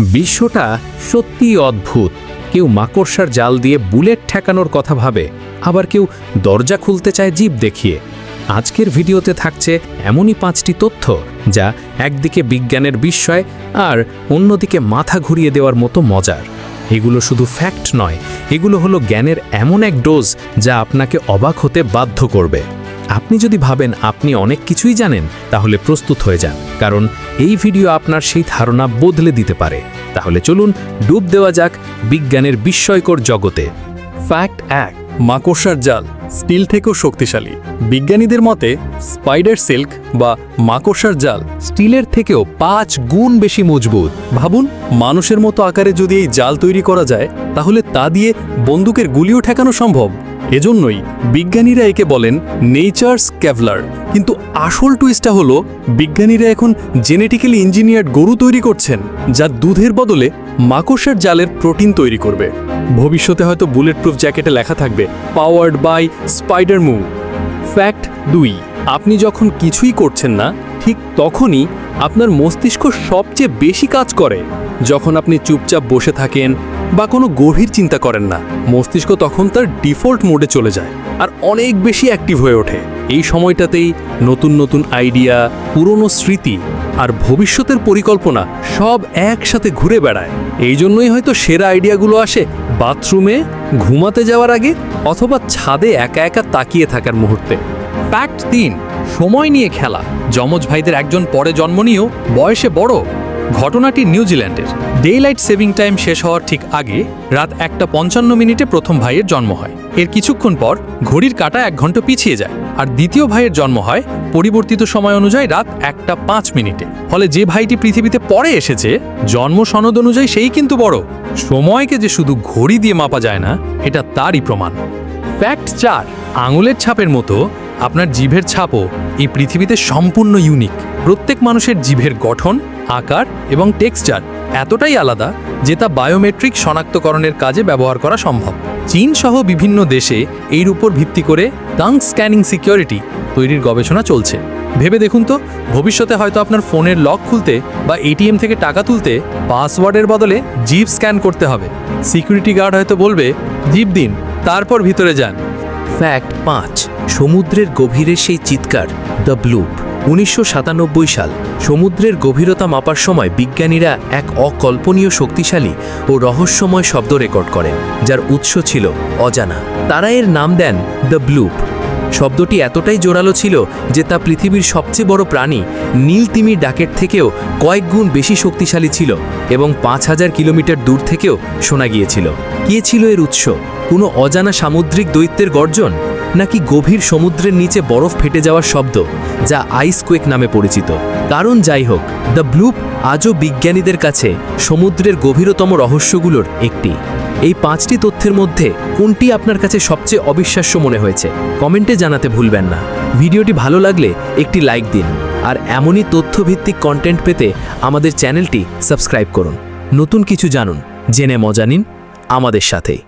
বিশ্বটা সত্যিই অদ্ভুত। কেউ মাকড়সার জাল দিয়ে বুলেট ঠেকানোর কথা ভাবে, আবার কেউ দরজা খুলতে চায় জীব দেখিয়ে। আজকের ভিডিওতে থাকছে এমনই পাঁচটি তথ্য, যা একদিকে বিজ্ঞানের বিস্ময় আর অন্যদিকে মাথা ঘুরিয়ে দেওয়ার মতো মজার। এগুলো শুধু ফ্যাক্ট নয়, এগুলো হলো জ্ঞানের এমন এক ডোজ যা আপনাকে অবাক হতে বাধ্য করবে। আপনি যদি ভাবেন আপনি অনেক কিছুই জানেন, তাহলে প্রস্তুত হয়ে যান, কারণ এই ভিডিও আপনার সেই ধারণা বদলে দিতে পারে। তাহলে চলুন ডুব দেওয়া যাক বিজ্ঞানের বিস্ময়কর জগতে। ফ্যাক্ট এক, মাকড়সার জাল, স্টিল থেকেও শক্তিশালী। বিজ্ঞানীদের মতে স্পাইডার সিল্ক বা মাকড়সার জাল স্টিলের থেকেও পাঁচ গুণ বেশি মজবুত। ভাবুন, মানুষের মতো আকারে যদি এই জাল তৈরি করা যায়, তাহলে তা দিয়ে বন্দুকের গুলিও ঠেকানো সম্ভব। এজন্যই বিজ্ঞানীরা একে বলেন নেচার্স ক্যাভলার। কিন্তু আসল টুইস্টটা হলো, বিজ্ঞানীরা এখন জেনেটিক্যালি ইঞ্জিনিয়ার্ড গরু তৈরি করছেন, যা দুধের বদলে মাকড়সার জালের প্রোটিন তৈরি করবে। ভবিষ্যতে হয়তো বুলেট প্রুফ জ্যাকেটে লেখা থাকবে powered by Spider Move fact দুই, আপনি যখন কিছুই করছেন না, ঠিক তখনই আপনার মস্তিষ্ক সবচেয়ে বেশি কাজ করে। যখন আপনি চুপচাপ বসে থাকেন বা কোনো গভীর চিন্তা করেন না। মস্তিষ্ক তখন তার ডিফল্ট মোডে চলে যায় আর অনেক বেশি অ্যাক্টিভ হয়ে ওঠে। এই সময়টাতেই নতুন নতুন আইডিয়া, পুরনো স্মৃতি আর ভবিষ্যতের পরিকল্পনা সব একসাথে ঘুরে বেড়ায়। এই জন্যই হয়তো সেরা আইডিয়াগুলো আসে বাথরুমে, ঘুমাতে যাওয়ার আগে অথবা ছাদে একা একা তাকিয়ে থাকার মুহূর্তে। ফ্যাক্ট তিন, সময় নিয়ে খেলা। যমজ ভাইদের একজন পরে জন্ম নিয়েও বয়সে বড়। ঘটনাটি নিউজিল্যান্ডের ডে লাইট সেভিং টাইম শেষ হওয়ার ঠিক আগে রাত একটা পঞ্চান্ন মিনিটে প্রথম ভাইয়ের জন্ম হয়। এর কিছুক্ষণ পর ঘড়ির কাটা এক ঘণ্টা পিছিয়ে যায় আর দ্বিতীয় ভাইয়ের জন্ম হয় পরিবর্তিত সময় অনুযায়ী রাত একটা পাঁচ মিনিটে। ফলে যে ভাইটি পৃথিবীতে পরে এসেছে, জন্ম সনদ অনুযায়ী সেই কিন্তু বড়। সময়কে যে শুধু ঘড়ি দিয়ে মাপা যায় না, এটা তারই প্রমাণ। ফ্যাক্ট চার, আঙুলের ছাপের মতো আপনার জিভের ছাপও এই পৃথিবীতে সম্পূর্ণ ইউনিক। প্রত্যেক মানুষের জিভের গঠন আকার এবং টেক্সচার এতটাই আলাদা যে তা বায়োমেট্রিক শনাক্তকরণের কাজে ব্যবহার করা সম্ভব। চীন সহ বিভিন্ন দেশে এর উপর ভিত্তি করে টাং স্ক্যানিং সিকিউরিটি তৈরির গবেষণা চলছে। ভেবে দেখুন তো, ভবিষ্যতে হয়তো আপনার ফোনের লক খুলতে বা এটিএম থেকে টাকা তুলতে পাসওয়ার্ডের বদলে জিপ স্ক্যান করতে হবে। সিকিউরিটি গার্ড হয়তো বলবে জিভ দিন, তারপর ভিতরে যান। ফ্যাক্ট পাঁচ, সমুদ্রের গভীরে সেই চিৎকার, দ্য ব্লুপ। উনিশশো সাতানব্বই সাল সমুদ্রের গভীরতা মাপার সময় বিজ্ঞানীরা এক অকল্পনীয় শক্তিশালী ও রহস্যময় শব্দ রেকর্ড করেন, যার উৎস ছিল অজানা। তারা এর নাম দেন দ্য ব্লুপ। শব্দটি এতটাই জোরালো ছিল যে তা পৃথিবীর সবচেয়ে বড় প্রাণী নীল তিমির ডাকের থেকেও কয়েক গুণ বেশি শক্তিশালী ছিল এবং পাঁচ হাজার কিলোমিটার দূর থেকেও শোনা গিয়েছিল। কে ছিল এর উৎস? কোনো অজানা সামুদ্রিক দৈত্যের গর্জন? নাকি গভীর সমুদ্রের নিচে বরফ ফেটে যাওয়ার শব্দ, যা আইস কোয়েক নামে পরিচিত। কারণ যাই হোক দ্য ব্লুপ আজও বিজ্ঞানীদের কাছে সমুদ্রের গভীরতম রহস্যগুলোর একটি। এই পাঁচটি তথ্যের মধ্যে কোনটি আপনার কাছে সবচেয়ে অবিশ্বাস্য মনে হয়েছে, কমেন্টে জানাতে ভুলবেন না। ভিডিওটি ভালো লাগলে একটি লাইক দিন, আর এমনই তথ্যভিত্তিক কন্টেন্ট পেতে আমাদের চ্যানেলটি সাবস্ক্রাইব করুন। নতুন কিছু জানুন, জেনে মজা নিন আমাদের সাথেই।